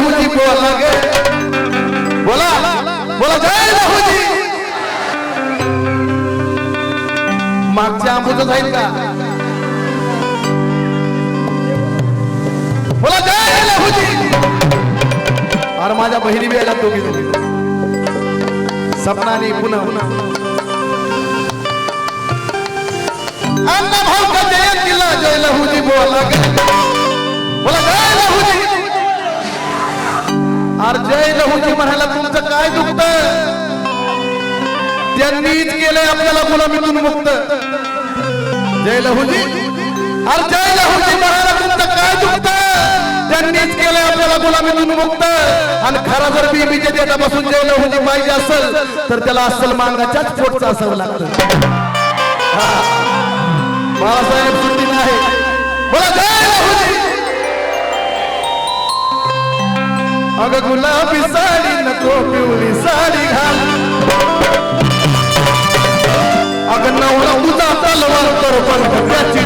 लहूजी बोला ग बोला बोला जय लहूजी। मागच्या आंबूचं जाईल का? बोला जय लहूजी। अरे माझ्या बहिणी बी आल्या दोघी दोघी. सपनाने पुन्हा. अण्णा भाऊ का जयंतीला? जय लहूजी बोला. ग बोला जय लहूजी। जय लहूजी म्हणायला तुमचं काय दुखत त्यांनीच केलंय आपल्याला गुलामीतून मुक्त. जय लहूजी. अरे जय लहूजी म्हणायला तुमचं काय दुखत त्यांनीच केलंय आपल्याला गुलामीतून मुक्त. आणि खरा जर बीबीच्या देटापासून जय लहूजी पाहिजे असेल तर त्याला असल मांगाच्याच पोटचं असावं लागतं. बाळासाहेब सुट्टी नाही. बोला जय लहूजी. अग गुलाबी साडी नको पिवळी साडी घाल अग नवरा तुझा तलवार तर पण त्याची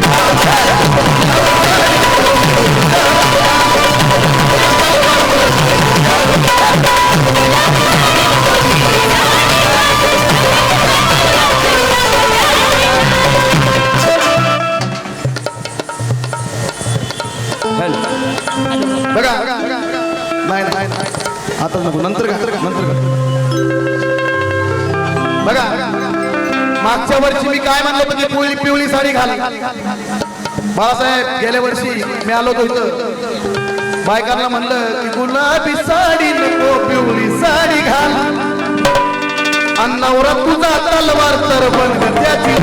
बघा नाही नाही आता नको नंतर का नंतर बघा मागच्या वर्षी मी काय म्हणलं म्हणजे पिवळी पिवळी साडी घाल. बाळासाहेब गेल्या वर्षी मी आलो होतो इथं. बायकांना म्हणलं की गुलाबी साडी नको पिवळी साडी घाल. अन्नावर तुझा तलवार तर बंद त्याची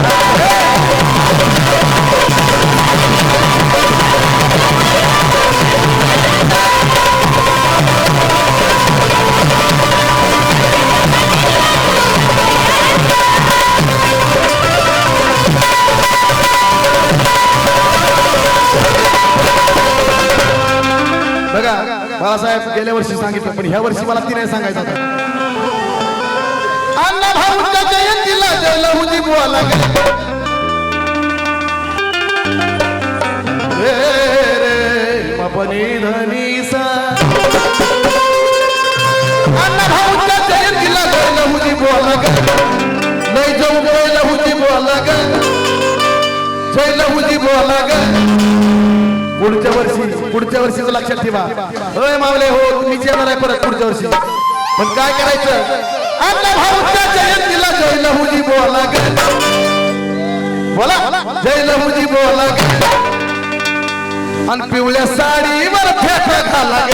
बघा बाळासाहेब गेल्या वर्षी सांगितलं पण ह्या वर्षी मला ती नाही सांगायचं होतं. अण्णा भाऊच्या जयंतीला जय लहुजी बोला रे धनी सा. अण्णा भाऊच्या जयंतीला लहुजी नाही जाऊ लहुजी बोला जय लहुजी बोला पुढच्या वर्षी पुढच्या वर्षीच लक्षात ठेवा. होय मावले हो तुम्हीच येणार आहे परत पुढच्या वर्षी. पण काय करायचं? आपल्या भाऊच्या जयंतीला जय लहुजी बोला बोला जय लहुजी बोला आणि पिवळ्या साडीवर फेटा घाला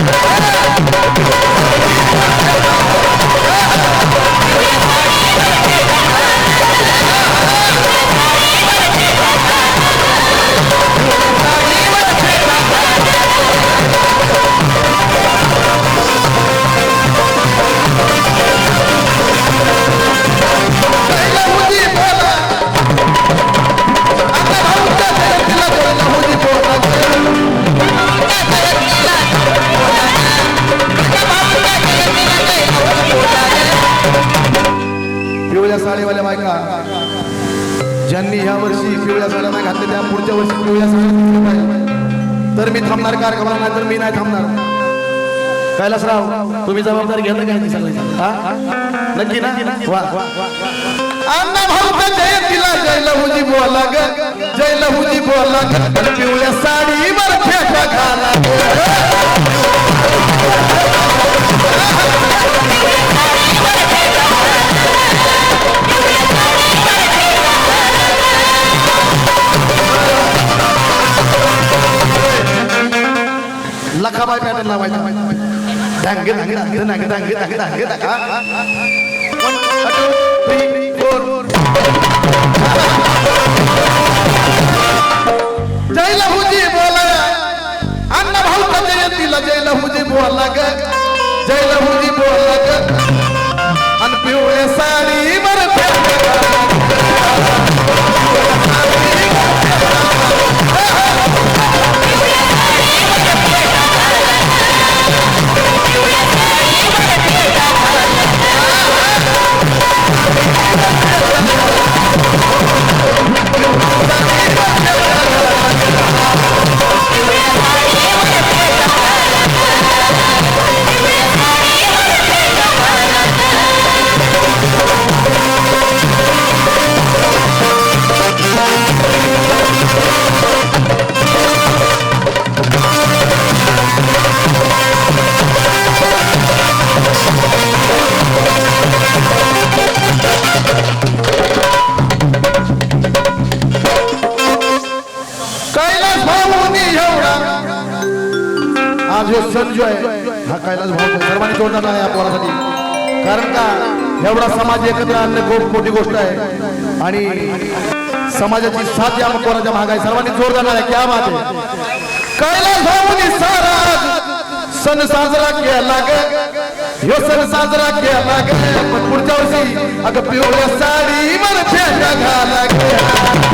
साडीवाल्या बायका ज्यांनी ह्या वर्षी पिवळ्या साड्या नाही घातल्या त्या पुढच्या वर्षी पिवळ्या साड्या पाहिजे. तर मी थांबणार कार्यक्रमाला नाही तर मी नाही थांबणार. कैलासराव तुम्ही जबाबदारी घेता काय नाही सगळ्यांची? नक्की ना? वा. अण्णा भाऊच्या जयंतीला जय लहुजी बोला ग. जय लहुजी बोला. ग आणि पिवळ्या साडीवर फेटा घाला. पाय पॅटर्न लावायचा धांगे धांगे धांगे धांगे धांगे धांगे धांगे धांगे जय लहुजी बोला. अन्न भाऊ जयंतीला जय लहुजी बोला ग. जय लहुजी बोला. कैलास भाऊ मी एवढा. आज जो आहे हा कैलास भाऊ सर्वांनी जोडणार आहे आपल्यासाठी कारण का एवढा समाज एकत्र आणणं खूप मोठी गोष्ट आहे. आणि समाजाची साथ या कोणाच्या महाग आहे सर्वांनी जोरदार आहे. क्या बात कैलास भाऊनी सारा सण साजरा केला ह्यो सण साजरा केला पण अगं पिवळ्या साडी मला फेटा घाला ग पिवळ्या साडी